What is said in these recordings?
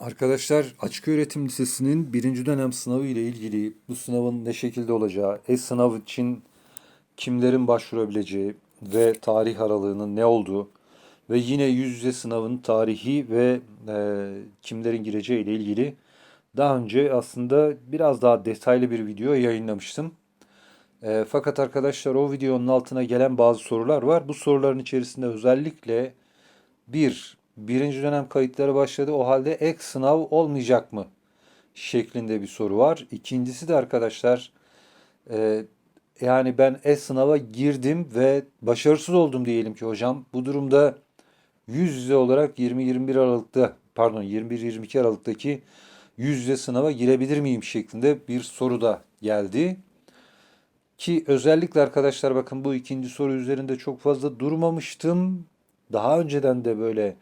Arkadaşlar Açık Öğretim Lisesi'nin birinci dönem sınavı ile ilgili bu sınavın ne şekilde olacağı, e-sınav için kimlerin başvurabileceği ve tarih aralığının ne olduğu ve yine yüz yüze sınavın tarihi ve e, kimlerin gireceği ile ilgili daha önce aslında biraz daha detaylı bir video yayınlamıştım. E, fakat arkadaşlar o videonun altına gelen bazı sorular var. Bu soruların içerisinde özellikle bir, birinci dönem kayıtları başladı. O halde ek sınav olmayacak mı? Şeklinde bir soru var. İkincisi de arkadaşlar e, yani ben e-sınava girdim ve başarısız oldum diyelim ki hocam. Bu durumda yüz yüze olarak 20-21 Aralık'ta pardon 21-22 Aralık'taki yüz yüze sınava girebilir miyim şeklinde bir soru da geldi. Ki özellikle arkadaşlar bakın bu ikinci soru üzerinde çok fazla durmamıştım. Daha önceden de böyle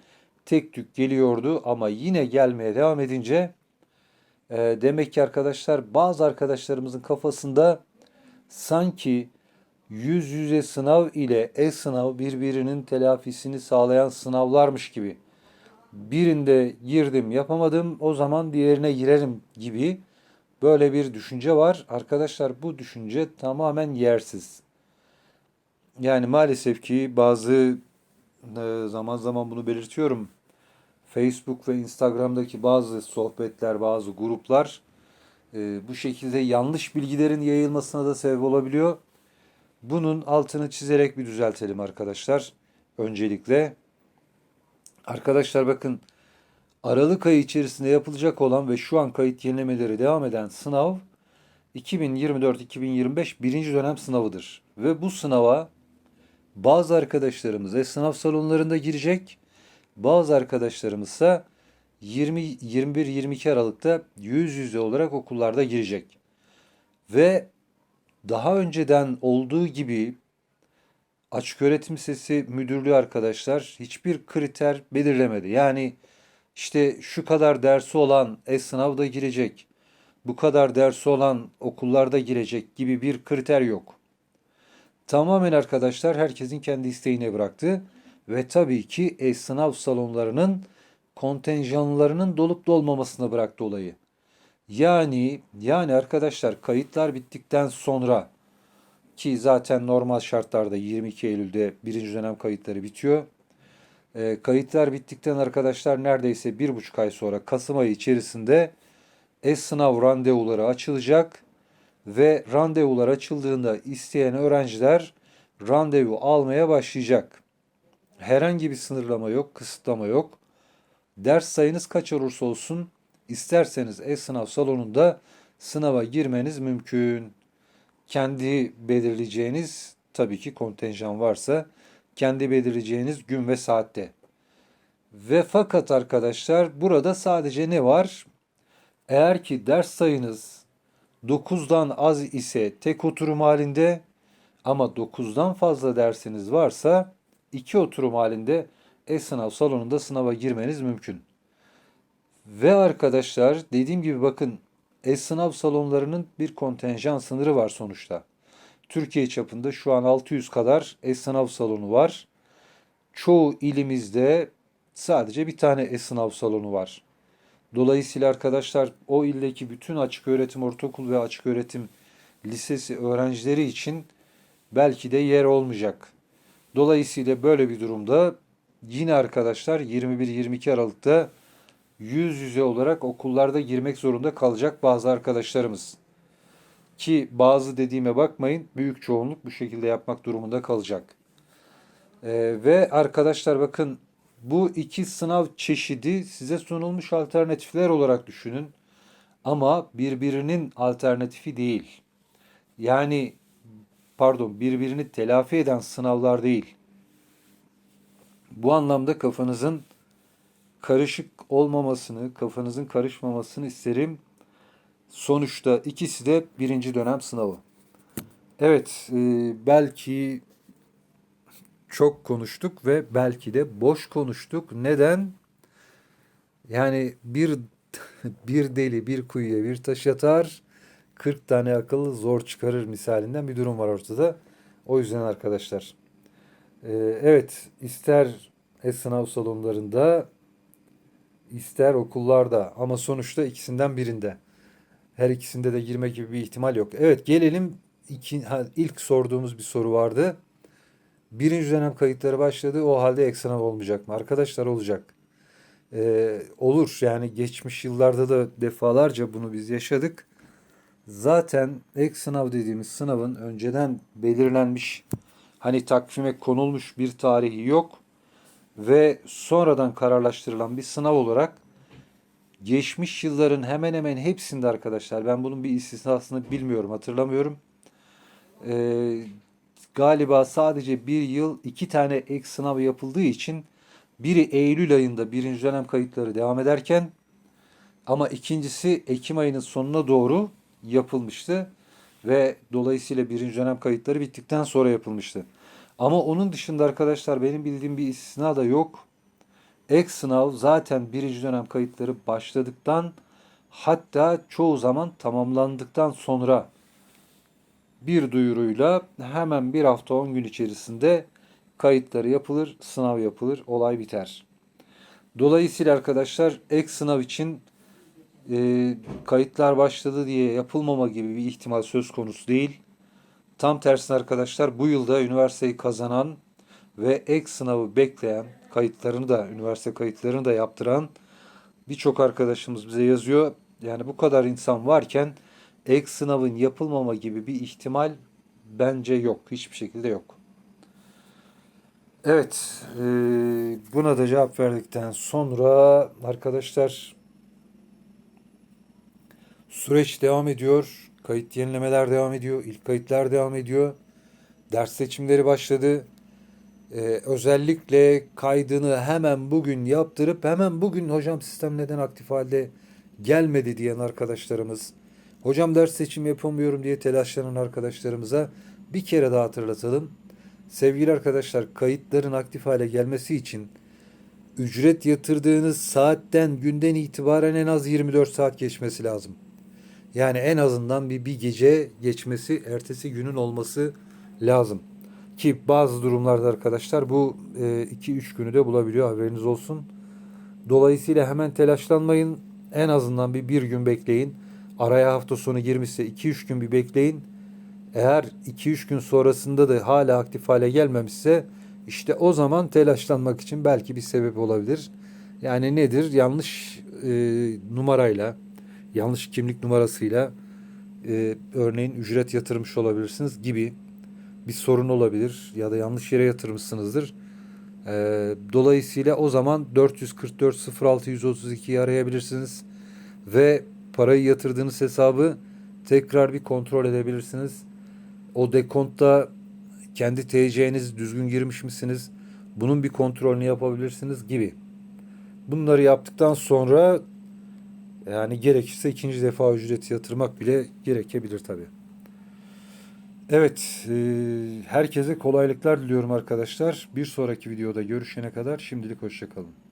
tek tük geliyordu ama yine gelmeye devam edince e, demek ki arkadaşlar bazı arkadaşlarımızın kafasında sanki yüz yüze sınav ile e-sınav birbirinin telafisini sağlayan sınavlarmış gibi. Birinde girdim yapamadım o zaman diğerine girerim gibi böyle bir düşünce var. Arkadaşlar bu düşünce tamamen yersiz. Yani maalesef ki bazı e, zaman zaman bunu belirtiyorum. Facebook ve Instagram'daki bazı sohbetler, bazı gruplar e, bu şekilde yanlış bilgilerin yayılmasına da sebep olabiliyor. Bunun altını çizerek bir düzeltelim arkadaşlar. Öncelikle arkadaşlar bakın Aralık ayı içerisinde yapılacak olan ve şu an kayıt yenilemeleri devam eden sınav 2024-2025 birinci dönem sınavıdır. Ve bu sınava bazı arkadaşlarımız e-sınav salonlarında girecek. Bazı arkadaşlarımız ise 20 21-22 Aralık'ta yüz yüze olarak okullarda girecek. Ve daha önceden olduğu gibi Açık Öğretim Lisesi Müdürlüğü arkadaşlar hiçbir kriter belirlemedi. Yani işte şu kadar dersi olan e-sınavda girecek, bu kadar dersi olan okullarda girecek gibi bir kriter yok. Tamamen arkadaşlar herkesin kendi isteğine bıraktı ve tabii ki e-sınav salonlarının kontenjanlarının dolup dolmamasına bıraktı olayı. Yani yani arkadaşlar kayıtlar bittikten sonra ki zaten normal şartlarda 22 Eylül'de birinci dönem kayıtları bitiyor. E, kayıtlar bittikten arkadaşlar neredeyse bir buçuk ay sonra Kasım ayı içerisinde e-sınav randevuları açılacak ve randevular açıldığında isteyen öğrenciler randevu almaya başlayacak. Herhangi bir sınırlama yok, kısıtlama yok. Ders sayınız kaç olursa olsun isterseniz e-sınav salonunda sınava girmeniz mümkün. Kendi belirleyeceğiniz tabii ki kontenjan varsa kendi belirleyeceğiniz gün ve saatte. Ve fakat arkadaşlar burada sadece ne var? Eğer ki ders sayınız 9'dan az ise tek oturum halinde ama 9'dan fazla dersiniz varsa iki oturum halinde e-sınav salonunda sınava girmeniz mümkün. Ve arkadaşlar dediğim gibi bakın e-sınav salonlarının bir kontenjan sınırı var sonuçta. Türkiye çapında şu an 600 kadar e-sınav salonu var. Çoğu ilimizde sadece bir e e-sınav salonu var. Dolayısıyla arkadaşlar o ildeki bütün açık öğretim ortaokul ve açık öğretim lisesi öğrencileri için belki de yer olmayacak. Dolayısıyla böyle bir durumda yine arkadaşlar 21-22 Aralık'ta yüz yüze olarak okullarda girmek zorunda kalacak bazı arkadaşlarımız. Ki bazı dediğime bakmayın büyük çoğunluk bu şekilde yapmak durumunda kalacak. Ee, ve arkadaşlar bakın bu iki sınav çeşidi size sunulmuş alternatifler olarak düşünün. Ama birbirinin alternatifi değil. Yani pardon birbirini telafi eden sınavlar değil. Bu anlamda kafanızın karışık olmamasını, kafanızın karışmamasını isterim. Sonuçta ikisi de birinci dönem sınavı. Evet, e, belki çok konuştuk ve belki de boş konuştuk. Neden? Yani bir bir deli bir kuyuya bir taş atar, 40 tane akıl zor çıkarır misalinden bir durum var ortada. O yüzden arkadaşlar. E, evet, ister e-sınav salonlarında ister okullarda ama sonuçta ikisinden birinde. Her ikisinde de girme gibi bir ihtimal yok. Evet gelelim iki, ha, ilk sorduğumuz bir soru vardı. Birinci dönem kayıtları başladı. O halde ek sınav olmayacak mı? Arkadaşlar olacak. Ee, olur yani geçmiş yıllarda da defalarca bunu biz yaşadık. Zaten ek sınav dediğimiz sınavın önceden belirlenmiş hani takvime konulmuş bir tarihi yok ve sonradan kararlaştırılan bir sınav olarak geçmiş yılların hemen hemen hepsinde arkadaşlar ben bunun bir istisnasını bilmiyorum hatırlamıyorum. Ee, galiba sadece bir yıl iki tane ek sınav yapıldığı için biri Eylül ayında birinci dönem kayıtları devam ederken ama ikincisi Ekim ayının sonuna doğru yapılmıştı ve dolayısıyla birinci dönem kayıtları bittikten sonra yapılmıştı. Ama onun dışında arkadaşlar benim bildiğim bir istisna da yok. Ek sınav zaten birinci dönem kayıtları başladıktan hatta çoğu zaman tamamlandıktan sonra bir duyuruyla hemen bir hafta 10 gün içerisinde kayıtları yapılır, sınav yapılır, olay biter. Dolayısıyla arkadaşlar ek sınav için e, kayıtlar başladı diye yapılmama gibi bir ihtimal söz konusu değil. Tam tersine arkadaşlar bu yılda üniversiteyi kazanan ve ek sınavı bekleyen, kayıtlarını da üniversite kayıtlarını da yaptıran birçok arkadaşımız bize yazıyor. Yani bu kadar insan varken ek sınavın yapılmama gibi bir ihtimal bence yok. Hiçbir şekilde yok. Evet, e, buna da cevap verdikten sonra arkadaşlar süreç devam ediyor. Kayıt yenilemeler devam ediyor. İlk kayıtlar devam ediyor. Ders seçimleri başladı. Ee, özellikle kaydını hemen bugün yaptırıp hemen bugün hocam sistem neden aktif halde gelmedi diyen arkadaşlarımız, hocam ders seçim yapamıyorum diye telaşlanan arkadaşlarımıza bir kere daha hatırlatalım. Sevgili arkadaşlar kayıtların aktif hale gelmesi için ücret yatırdığınız saatten günden itibaren en az 24 saat geçmesi lazım. Yani en azından bir, bir gece geçmesi, ertesi günün olması lazım. Ki bazı durumlarda arkadaşlar bu 2-3 e, günü de bulabiliyor haberiniz olsun. Dolayısıyla hemen telaşlanmayın. En azından bir, bir gün bekleyin. Araya hafta sonu girmişse 2-3 gün bir bekleyin. Eğer 2-3 gün sonrasında da hala aktif hale gelmemişse işte o zaman telaşlanmak için belki bir sebep olabilir. Yani nedir? Yanlış e, numarayla, yanlış kimlik numarasıyla e, örneğin ücret yatırmış olabilirsiniz gibi bir sorun olabilir ya da yanlış yere yatırmışsınızdır. E, dolayısıyla o zaman 444 06 132'yi arayabilirsiniz ve parayı yatırdığınız hesabı tekrar bir kontrol edebilirsiniz. O dekontta kendi TC'niz düzgün girmiş misiniz? Bunun bir kontrolünü yapabilirsiniz gibi. Bunları yaptıktan sonra yani gerekirse ikinci defa ücreti yatırmak bile gerekebilir tabi. Evet, e, herkese kolaylıklar diliyorum arkadaşlar. Bir sonraki videoda görüşene kadar şimdilik hoşçakalın.